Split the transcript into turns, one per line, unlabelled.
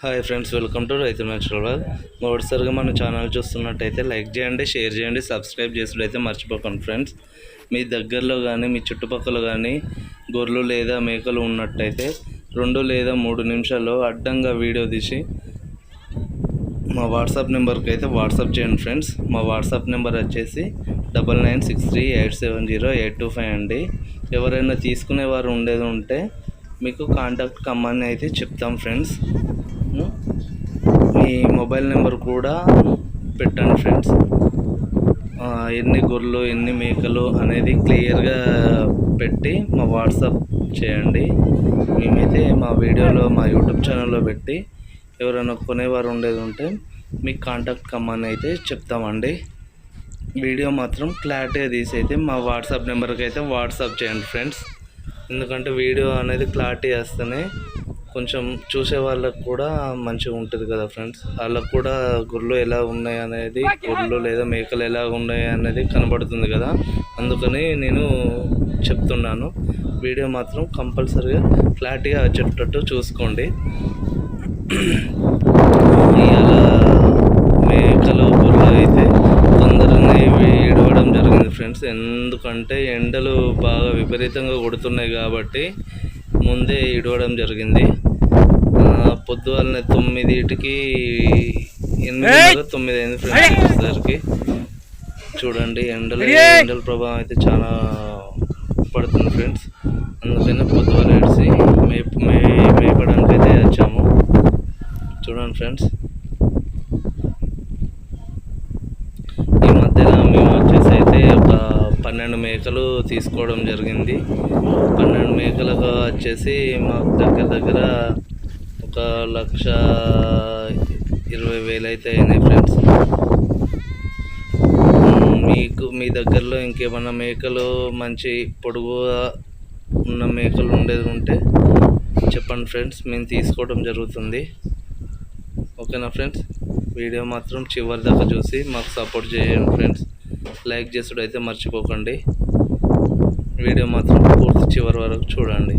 Hi friends welcome to రైతు మ్యాచురల్ మొదటిసారిగా మన ఛానల్ చూస్తున్నట్టయితే లైక్ చేయండి షేర్ చేయండి సబ్స్క్రైబ్ చేసుడైతే మర్చిపోకండి ఫ్రెండ్స్. మీ దగ్గరలో కానీ మీ చుట్టుపక్కల కానీ గొర్రెలు లేదా మేకలు ఉన్నట్టయితే రెండు లేదా మూడు నిమిషాల్లో అడ్డంగా వీడియో తీసి మా వాట్సాప్ నెంబర్కి అయితే వాట్సాప్ చేయండి ఫ్రెండ్స్. మా వాట్సాప్ నెంబర్ వచ్చేసి double nine six three eight seven zero eight two five అండి. ఎవరైనా తీసుకునేవారు ఉండేది ఉంటే మీకు కాంటాక్ట్ కమ్మని అయితే చెప్తాం ఫ్రెండ్స్. మీ మొబైల్ నెంబర్ కూడా పెట్టండి ఫ్రెండ్స్. ఎన్ని గొర్రెలు ఎన్ని మేకలు అనేది క్లియర్గా పెట్టి మా వాట్సాప్ చేయండి. మేమైతే మా వీడియోలో మా యూట్యూబ్ ఛానల్లో పెట్టి ఎవరైనా కొనేవారు ఉండేది ఉంటే మీకు కాంటాక్ట్ కమ్మని అయితే చెప్తామండి. వీడియో మాత్రం క్లారిటీగా తీసి అయితే మా వాట్సాప్ నెంబర్కి అయితే వాట్సాప్ చేయండి ఫ్రెండ్స్. ఎందుకంటే వీడియో అనేది క్లారిటీ వస్తేనే కొంచెం చూసే వాళ్ళకు కూడా మంచిగా ఉంటుంది కదా ఫ్రెండ్స్. వాళ్ళకు కూడా గొర్రెలు ఎలా ఉన్నాయి అనేది గొర్రెలు లేదా మేకలు ఎలా ఉన్నాయి అనేది కనబడుతుంది కదా. అందుకని నేను చెప్తున్నాను. వీడియో మాత్రం కంపల్సరీగా క్లారిటీగా వచ్చేటట్టు చూసుకోండి. ఇలా మేకలు గొర్రెలు అయితే తొందరనే ఏడవడం జరిగింది ఫ్రెండ్స్. ఎందుకంటే ఎండలు బాగా విపరీతంగా కొడుతున్నాయి కాబట్టి ముందే ఇడవడం జరిగింది. ఆ, పొద్దుగాలనే తొమ్మిదిటికి ఎనిమిది తొమ్మిది అయింది ఫ్రెండ్స్ వచ్చేసరికి చూడండి ఎండలు ఎండల ప్రభావం అయితే చాలా పడుతుంది ఫ్రెండ్స్ అందుకని పొద్దుగాల ఏడిసి మేప మే మేపడానికి అయితే వచ్చాము. చూడండి ఫ్రెండ్స్ ఈ మధ్యలో మేము వచ్చేసి అయితే ఒక పన్నెండు మేకలు తీసుకోవడం జరిగింది. పన్నెండు మేకలకు వచ్చేసి మాకు దగ్గర దగ్గర ఒక లక్ష ఇరవై వేలు అయితే అయినాయి ఫ్రెండ్స్. మీకు మీ దగ్గరలో ఇంకేమన్నా మేకలు మంచి పొడుగుగా ఉన్న మేకలు ఉండేది ఉంటే చెప్పండి ఫ్రెండ్స్ మేము తీసుకోవడం జరుగుతుంది. ఓకేనా ఫ్రెండ్స్? వీడియో మాత్రం చివరి దాకా చూసి మాకు సపోర్ట్ చేయండి ఫ్రెండ్స్. లైక్ చేసుడు అయితే మర్చిపోకండి. వీడియో మాత్రం పూర్తి చివరి వరకు చూడండి.